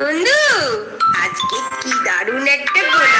বন্ধু আজকে কি দারুণ একটা গোলাপ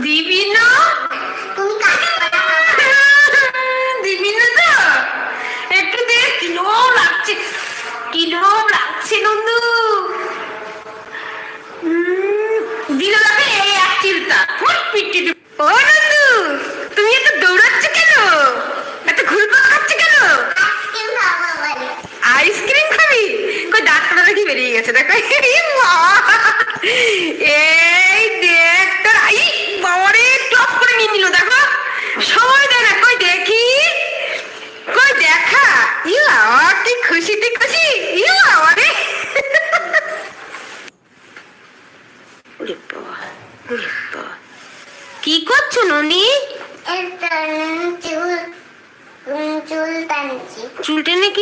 দিবি না? দিবি না তো? একটু দে কিলো লাগছে কিলো লাগছে নন্দু। দিল লাগে এই এক চিন্তা। পিটি ও নন্দু, তুমি এত দৌড়াচ্ছ কেন? এত ঘুরপাক খাচ্ছ কেন? আইসক্রিম খাবি? কই দাঁতটা দেখি বেরিয়ে গেছে, দেখো। এই মা! এই দেখ তোর আই বাবারে টপ করে নিয়ে নিল দেখো সময় দেয় না কই দেখি কই দেখা ইউ আমার কি খুশিতে খুশি ইউ আমারে ওরে বাবা ওরে বাবা কি করছ ননি চুল টানছি চুল টেনে কি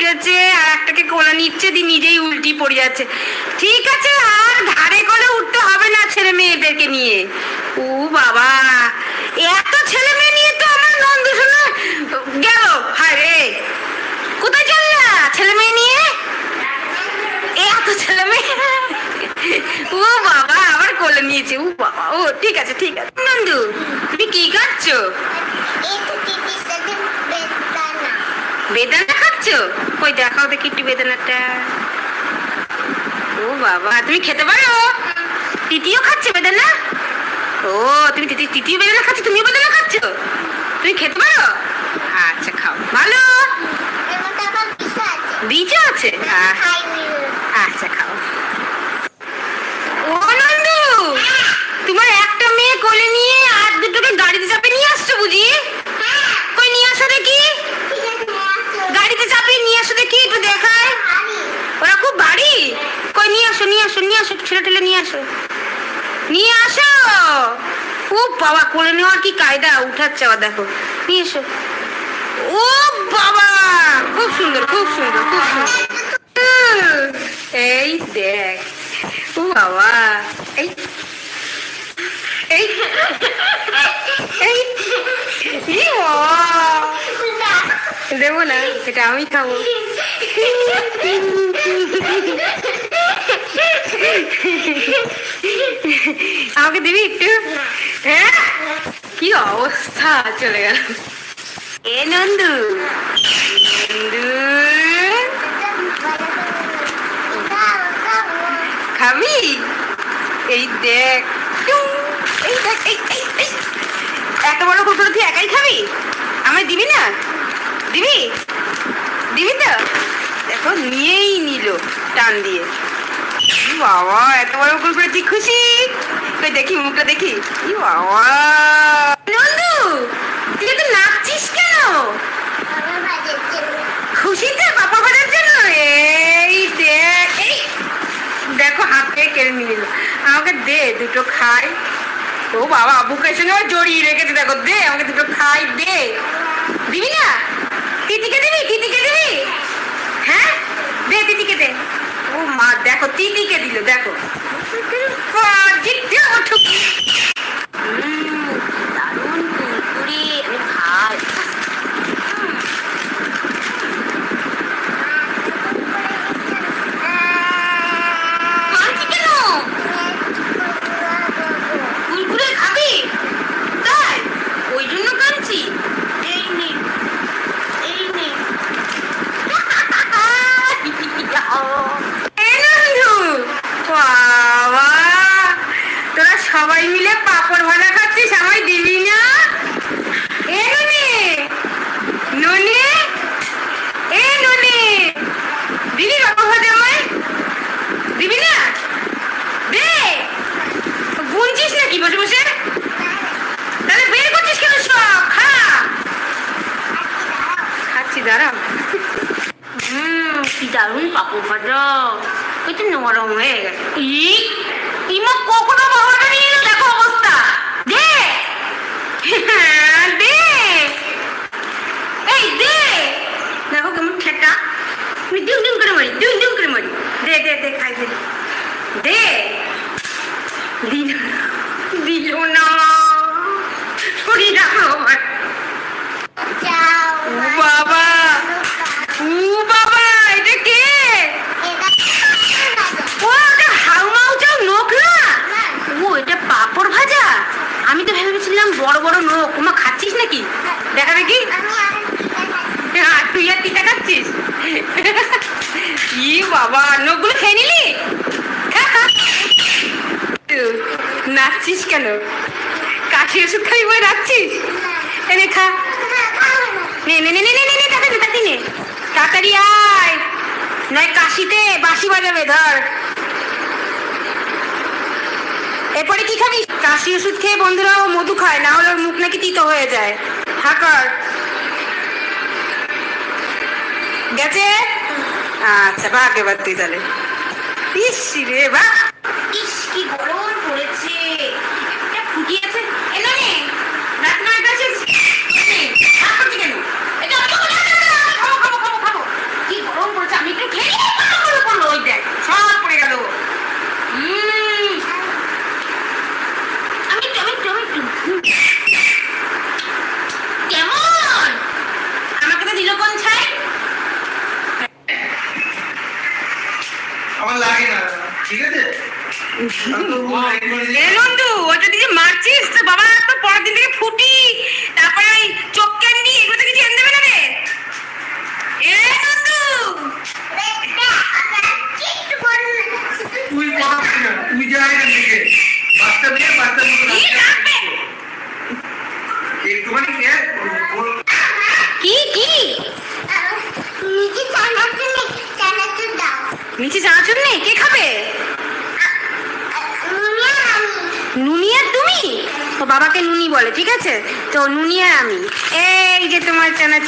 উঠেছে আর একটাকে কোলে নিচ্ছে দি নিজেই উল্টি পড়ে যাচ্ছে। ঠিক আছে আর ধারে কোলে উঠতে হবে না ছেলে মেয়েদেরকে নিয়ে। ও বাবা এত ছেলে মেয়ে নিয়ে তো আমার নন্দু শোনা গেল। হায় রে কোথায় চললা ছেলে মেয়ে নিয়ে? এত ছেলে মেয়ে। ও বাবা আবার কোলে নিয়েছে। ও বাবা ও ঠিক আছে ঠিক আছে। নন্দু তুমি কি খাচ্ছো? বেদানা। বেদানা খাচ্ছ? কই দেখাও দেখি একটু বেদানাটা। ও বাবা, তুমি খেতে পারো? তিতিও খাচ্ছে বেদানা? ও, তুমি তিতি তৃতীয় বেদানা খাচ্ছ? তুমিও বেদানা খাচ্ছ? তুমি খেতে পারো? আচ্ছা খাও। ভালো? এর মধ্যে আবার বিষয় আছে? বীজ আছে আচ্ছা খাও। ও নন্দু, তোমার একটা মেয়ে কোলে নিয়ে আর দুটোকে গাড়িতে চাপে নিয়ে আসছো বুঝি হ্যাঁ কই নিয়ে আসো দেখি ঠিক আছে আসো গাড়িতে চাপিয়ে নিয়ে আসো দেখি একটু দেখায় আমি ওরা খুব ভারী কই নিয়ে আসো নিয়ে আসো নিয়ে আসো ছেলে টেলে নিয়ে আসো। নিয়ে আসো। ও বাবা, কোলে নেওয়ার কি কায়দা? উঠাচ্ছে আবার দেখো। নিয়ে এসো। ও বাবা, খুব সুন্দর খুব সুন্দর খুব সুন্দর। এই দেখ, ও বাবা, এই এই এই। দেবো না, এটা আমি খাব। আমাকে দিবি একটু? হ্যাঁ? কি অবস্থা? চলে গেল। এ নন্দু। নন্দু। খাবি? এই দেখ। এই দেখ, এই এই এই। এত বড় কুকুর তুই একাই খাবি? আমায় দিবি না? দিবি? দিবি তো? দেখো, নিয়েই নিল টান দিয়ে। বাবা, এত বড় কুকুর তুই খুশি? কই দেখি, মুখটা দেখি। ই বাবা। নন্দু, তুই তো নাচছিস কেন? খুশিতে পাপা ভাজার জন্য? এই দেখ এই। দেখো, হাত কেড়ে নিয়ে নিল। আমাকে দে, দুটো খাই। ও বাবা, বুকের সঙ্গে আবার জড়িয়ে রেখেছে, দেখো, দে, আমাকে দুটো খাই, দে। দিবি না? তিতিকে দিবি তিতিকে দিবি? হ্যাঁ? দে, তিতিকে দে। ও মা দেখো তিতিকে দিল দেখো ঠুক। উম, দারুণ কুরকুরে, আমি খাই কাঁদছি কেন কুরকুরে খাবি তাই ওই জন্য কাঁদছি এই নে এই নে এ নন্দু, বাবা, তোরা সবাই মিলে পাপড় ভাজা খাচ্ছিস আমায় দিবি না এ ননি ননি এ ননি দিবি পাপড় ভাজা আমায় দিবি না দে গুনছিস নাকি বসে বসে? তাহলে বের করছিস কেন সব? খা। খাচ্ছি দাঁড়াও হুম কি দারুণ পাপড় ওই তো নরম হয়ে গেছে। ই ইমা কখনো বাবাটা নিয়ে দেখো অবস্থা। দে। হ্যাঁ, দে। এই দে। দেখো কেমন ঠেকা। আমি ডিম ডিম করে মারি ডিম ডিম করে মারি। দে দে দে খাই দে। দে। বড় বড় নোক ওমা খাচ্ছিস নাকি? দেখা দেখি। হ্যাঁ, তুই আর তিতা খাচ্ছিস? ই বাবা নখগুলো খেয়ে নিলি খা, খা। নাচছিস কেন? কাশি ওষুধ খাই বলে নাচছিস? এনে খা। নে নে নে নে নে নে তাড়াতাড়ি তাড়াতাড়ি আয়। নয় কাশিতে বাঁশি বাজাবে, ধর। এরপরে কি খাবি? কাশি ওষুধ খেয়ে বন্ধুরা ও মধু খায়, না হলে ওর মুখ নাকি তিতো হয়ে যায়। হাকার গেছে? আচ্ছা ভাগ এবার তুই তাহলে। ইস রে বা ইস কি গরম পড়েছে। এটা ফুটিয়েছে। এলো নে রাত নয়টা শেষ ভাগ করছি কেন? এটা আমি খাব, খাব, খাব। কি গরম পড়েছে আমি একটু খেয়ে পড়ল, পড়ল, ওই দেখ সব পড়ে গেল উম, আমি একটু, আমি একটু, আমি একটু। কেমন আমাকে তো দিল কোন ছাই আমার লাগে না ঠিক আছে আমি তো রুম ready করে দিয়েছি। এ নন্দু ওটা দিকে মারছিস তো বাবা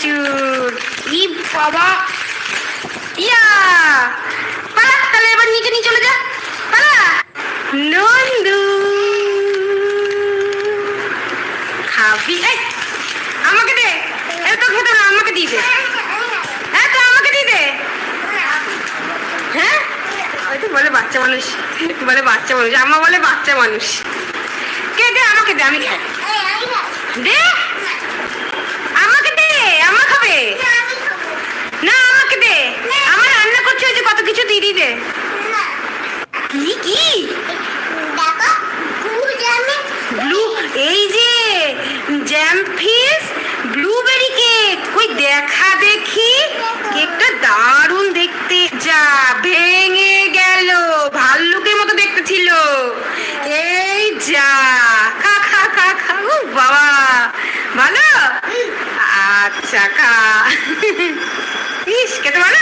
চানাচুর ই বাবা। ইয়া। পালা, তাহলে এবার নিচে নিয়ে চলে যা। পালা। নন্দু। খাবি? এই, আমাকে দে। এই তো খেতে না আমাকে দিয়ে দে। হ্যাঁ তো আমাকে দিয়ে দে। হ্যাঁ? ওই তো বলে বাচ্চা মানুষ। বলে বাচ্চা মানুষ। আমা বলে বাচ্চা মানুষ। কে দে? আমাকে দে, আমি খাই। দে আমাকে দে আমা খাবে না, আমি খাব। না আমাকে দে আমার রান্না করছে ওই যে না। কি? কি ব্লু এই যে জ্যাম ফিস ব্লুবেরি কেক কই দেখা দেখি। কেকটা দারুণ দেখতে। যা ভেঙে গেল। ভাল্লুকের মতো দেখতে ছিল। এই যা খা খা খা খা। ও বাবা। ভালো? আচ্ছা খা। ইস খেতে ভালো?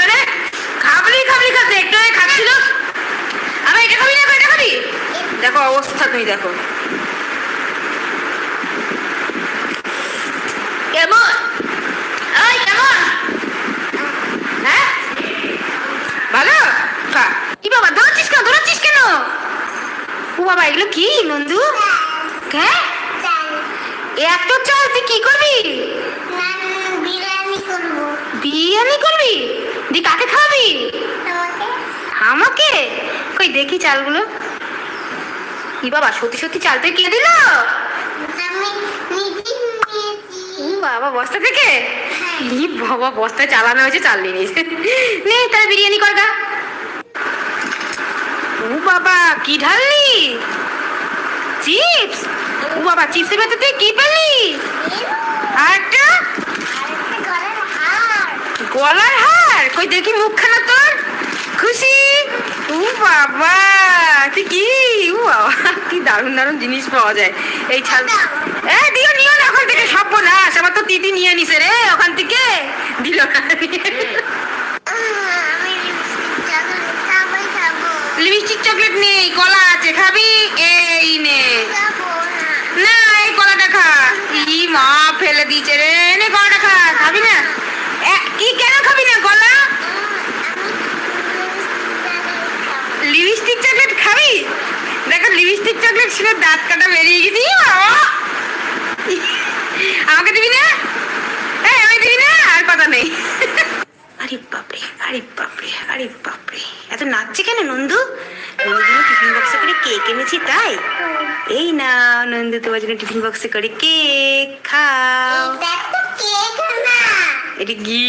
মানে খাবলি খাবলি খাতে একটু আগে খাচ্ছিল। আমি এটা খাবি না এটা খাবি? দেখো অবস্থা তুমি দেখো। কেমন? ওই কেমন? হ্যাঁ? ভালো? কি বাবা দৌড়াচ্ছিস কেন? দৌড়াচ্ছিস কেন? ও বাবা এগুলো কি নন্দু? হ্যাঁ? এত চাল তুই কি করবি। বিরিয়ানি করব। দি কাকে খাবি আমাকে। কই দেখি চালগুলো। কি বাবা সত্যি সত্যি চাল তুই কে দিল? বাবা বস্তা থেকে? ই বাবা বস্তায় চালানো হয়েছে চাল নিয়ে নিয়েছে। নে তাহলে বিরিয়ানি কর গা। ও বাবা কি ঢাললি? চিপস? ও বাবা চিপসের ভেতর তুই কি পেলি? আরেকটা? গলার হার। গলার কই দেখি মুখখানা তোর? খুশি? ও বাবা, তুই কি? বাবা, কি দারুণ দারুণ জিনিস পাওয়া যায়। এই ছাল এ, দিও, নিও না, ওখান থেকে সব নাশ আমার তো তিতি নিয়ে নিছে রে, ওখান থেকে। দিল না। লিপস্টিক চকলেট নেই, কলা আছে, খাবি? এই না। না, এই কলাটা খা। ই মা, ফেলে দিয়েছে রে। নে, কলাটা খা, খাবি না? কি কেন খাবি না কলা আমি লিপস্টিক চকলেট খাব। লিপস্টিক চকলেট খাবি দেখো লিপস্টিক চকলেট ছিল দাঁত কাটা বেরিয়ে গেছি। আমাকে দিবি না? এই আমি দিবি না? আর কথা নেই। আরে বাপরে আরে বাপরে আরে বাপরে। এত নাচছে কেন নন্দু? নন্দু টিফিন বক্সে করে কেক এনেছি তাই? এই না নন্দু তোমার জন্য টিফিন বক্সে করে কেক খাও। এটা কি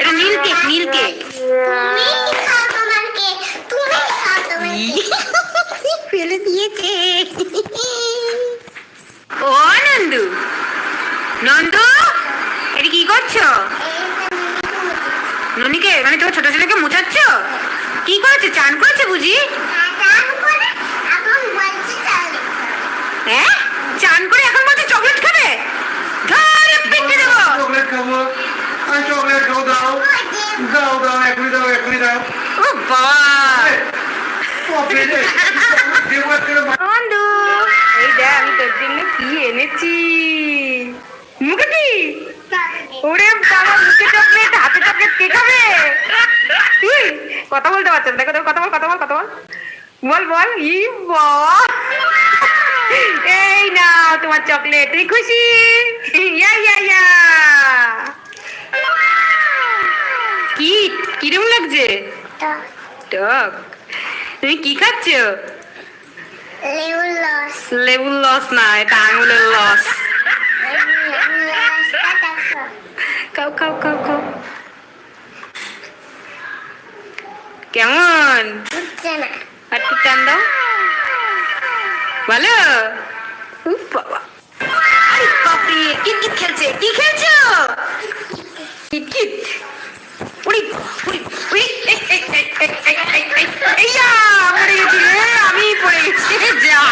এটা নীল কেক নীল কেক তুমি খাও তোমার কেক। তুমি খাও তোমার কেক। ফেলে দিয়েছে ও নন্দু নন্দু এটা কি করছ ননিকে মানে তোমার ছোট ছেলেকে মুছাচ্ছ কি করেছে চান করেছে বুঝি করে এখন বলছি চলে। হ্যাঁ চান করে এখন বলছে চকলেট খাবে ধরে পেটে দেবো চকলেট খাব আমি চকলেট খাব দাও দাও দাও এখনই দাও এখনই দাও ও বাবা বন্ধু এই দেখ আমি তোর জন্য কি এনেছি? মুখে কি ওরে বাবা মুখে চকলেট হাতে চকলেট কে খাবে? কথা বলতে পারছ না। দেখো দেখো কথা বল কথা বল কথা বল। বল বল। ই এই না তোমার চকলেট। তুই খুশি? ইয়া ইয়া ইয়া। কি? কিরম লাগছে? টক। তুমি কি খাচ্ছ? লেবু লস লেবুর লস না এটা আঙুলের লস খাও খাও খাও খাও। কেমন? একটু টান দাও। ভালো? বাবা। আরে বাপরে খেলছে। কি খেলছো? উড়ি ইয়া, পড়ে গেছি আমি পড়ে গেছি যা।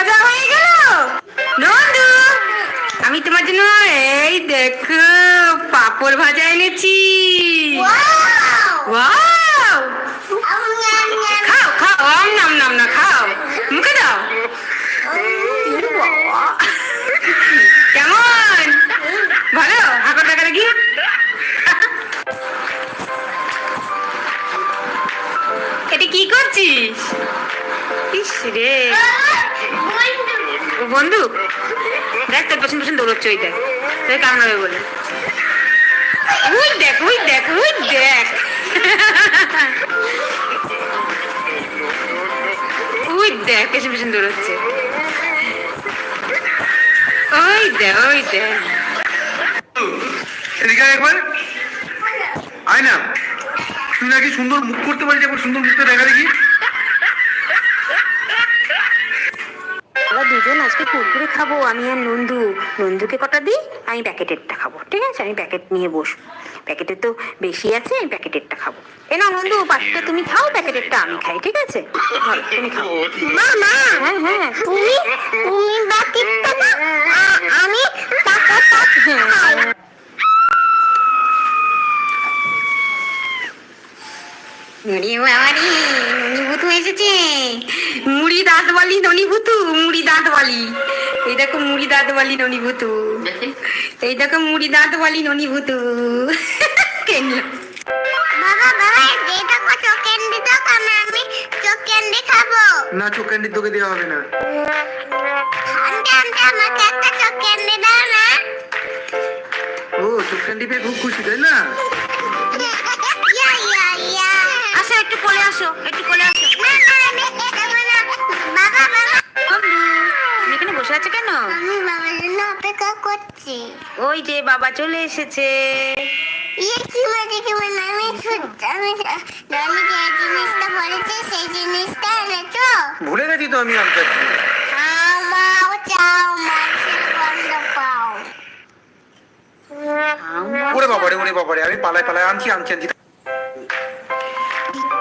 ভাজা হয়ে গেল? নন্দু আমি তোমার জন্য এই দেখো পাপড় ভাজা এনেছি. খাও খাও আম নাম নাম না খাও। মুখে দাও। কেমন? ভালো? হাঁকা টাকা দেখি। এটা কি করছিস? রে বন্ধু, দেখ তোর পেছন পেছন দৌড়চ্ছে ওই দেখ। তোর কামড়াবে বলে। ওই দেখ ওই দেখ ওই দেখ। ওই দেখ পেছন পেছন দৌড়চ্ছে। ওই দেখ ওই দেখ। এদিকে একবার। আয় না। তুই নাকি সুন্দর মুখ করতে পারিস একবার সুন্দর মুখটা দেখা দেখি। আমরা দুজন আজকে কুরকুরে খাব, আমি আর নন্দু। নন্দুকে কটা দিই? আমি প্যাকেটেরটা খাব, ঠিক আছে? আমি প্যাকেট নিয়ে বসবো। প্যাকেটে তো বেশি আছে, আমি প্যাকেটেরটা খাব। এ না নন্দু পাশেরটা তুমি খাও, প্যাকেটেরটা আমি খাই, ঠিক আছে? তুমি খাও। মা মা হ্যাঁ হ্যাঁ তুমি তুমি না আমি খাই। এসেছে। মুড়ি দাঁত বালি ননিভূতু মুড়ি দাঁত বালি এই দেখো মুড়ি দাঁত বালি ননিভূতু। এই দেখো মুড়ি দাঁত বালি ননিভূতু। কেন বাবা বাবা যেটা কো ক্যান্ডি দাও আমি আমি চোখ ক্যান্ডি খাব। না চোখ ক্যান্ডি তোকে দেওয়া হবে না। আন্টি আন্টি আমাকে একটা চোখ ক্যান্ডি দাও না। ও চোখ ক্যান্ডি পেয়ে খুব খুশি তাই না? ইয়া ইয়া ইয়া। আসো একটু কোলে আসো একটু কোলে আসো। করছি ওই যে বাবা চলে এসেছে। ইয়ে কি মজা কি মজা আমি আমি আমি যে জিনিসটা বলেছি সেই জিনিসটা এনেছো? ভুলে গেছি তো আমি আনতে। আমাও চাও মাছের গন্ধ পাও। ওরে বাবারে ওরে বাবারে আমি পালায় পালায় আনছি আনছি আনছি।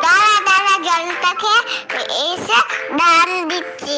দাঁড়া দাঁড়া জলটা এসে দান দিচ্ছি।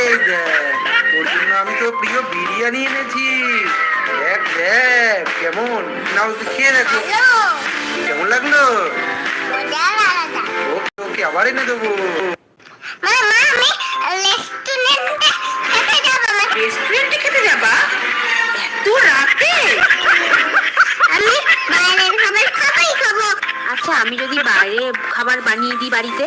এই দেখ, তোর জন্য আমি তো প্রিয় বিরিয়ানি এনেছি। দেখ দেখ কেমন? নাও তুই খেয়ে দেখো। কেমন লাগল? ওকে ওকে আবার এনে দেবো। রেস্টুরেন্টে খেতে যাব? রেস্টুরেন্টে খেতে যাবা এত রাতে? আমি বাইরের খাবার খাবাই খাব। আচ্ছা আমি যদি বাইরে খাবার বানিয়ে দিই বাড়িতে?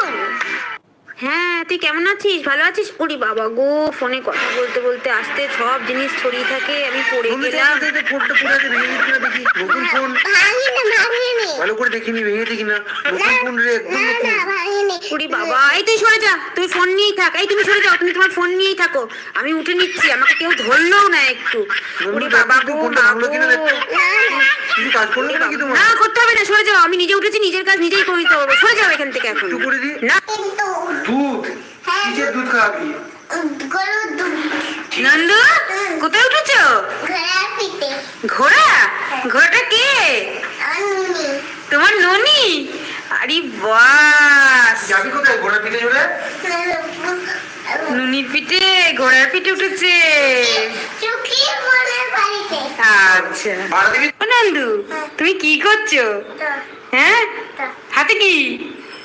হ্যাঁ তুই কেমন আছিস? ভালো আছিস? ওরে বাবা গো ফোনে কথা বলতে বলতে আসতে সব জিনিস ছড়িয়ে থাকে আমি পড়ে গেলাম। চাইতে চাইতে ফোনটা পুরো আছে ভেঙে গেছে দেখি নতুন ফোন ভাঙিনি ভাঙিনি। ভালো করে দেখিনি ভেঙেছে কিনা? নতুন ফোন রে একদম না নতুন। না ভাঙিনি। ওরে বাবা এই তুই সরে যা তুই ফোন নিয়েই থাক এই তুমি সরে যাও তুমি তোমার ফোন নিয়েই থাকো। আমি উঠে নিচ্ছি আমাকে কেউ ধরলেও না একটু। ওরে বাবা গো না করতে হবে না সরে যাও আমি নিজে উঠেছি নিজের কাজ নিজেই করে নিতে পারব সরে যাও এখান থেকে এখন। একটু করে দি না। দুধ? হ্যাঁ। কিসের দুধ। খাওয়াবি? গরুর দুধ। নন্দু কোথায় উঠেছো? পিঠে। ঘোড়া? ঘোড়াটা কে? তোমার ননি? আরে বাস। যাবি কোথায়? ঘোড়া পিঠে চলে নুনির পিঠে ঘোড়ার পিঠে উঠেছে। আচ্ছা। নন্দু তুমি কি করছ? হ্যাঁ? হাতে কি?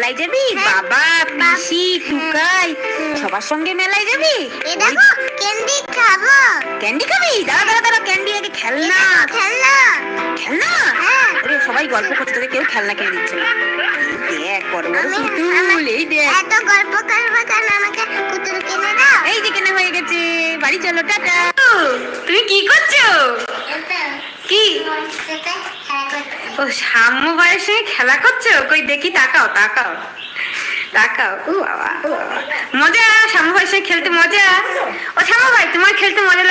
মেলায় যাবি? বাবা পিসি টুকাই সবার সঙ্গে মেলায় যাবি? এ দেখো ক্যান্ডি খাব। ক্যান্ডি খাবি? দাঁড়া দাঁড়া দাঁড়া ক্যান্ডি আগে খেলনা। খেলনা। খেলনা? হ্যাঁ। ওরে সবাই গল্প করছে তোকে কেউ খেলনা কিনে দিচ্ছে না। এই দেখ বড় বড় পুতুল এই দেখ। এত গল্প করব কেন? আমাকে পুতুল কিনে দাও। এই যে কেনা হয়ে গেছে। বাড়ি চলো টাটা। তুমি কি করছ? কি? সেটা খেলা করতে ও সাম্য ভাইয়ের সঙ্গে খেলা করছ? কই দেখি, তাকাও তাকাও। তাকাও। ও বাবা মজা শ্যামু ভাইয়ের সঙ্গে খেলতে মজা। ও শ্যামু ভাই, তোমার খেলতে মজা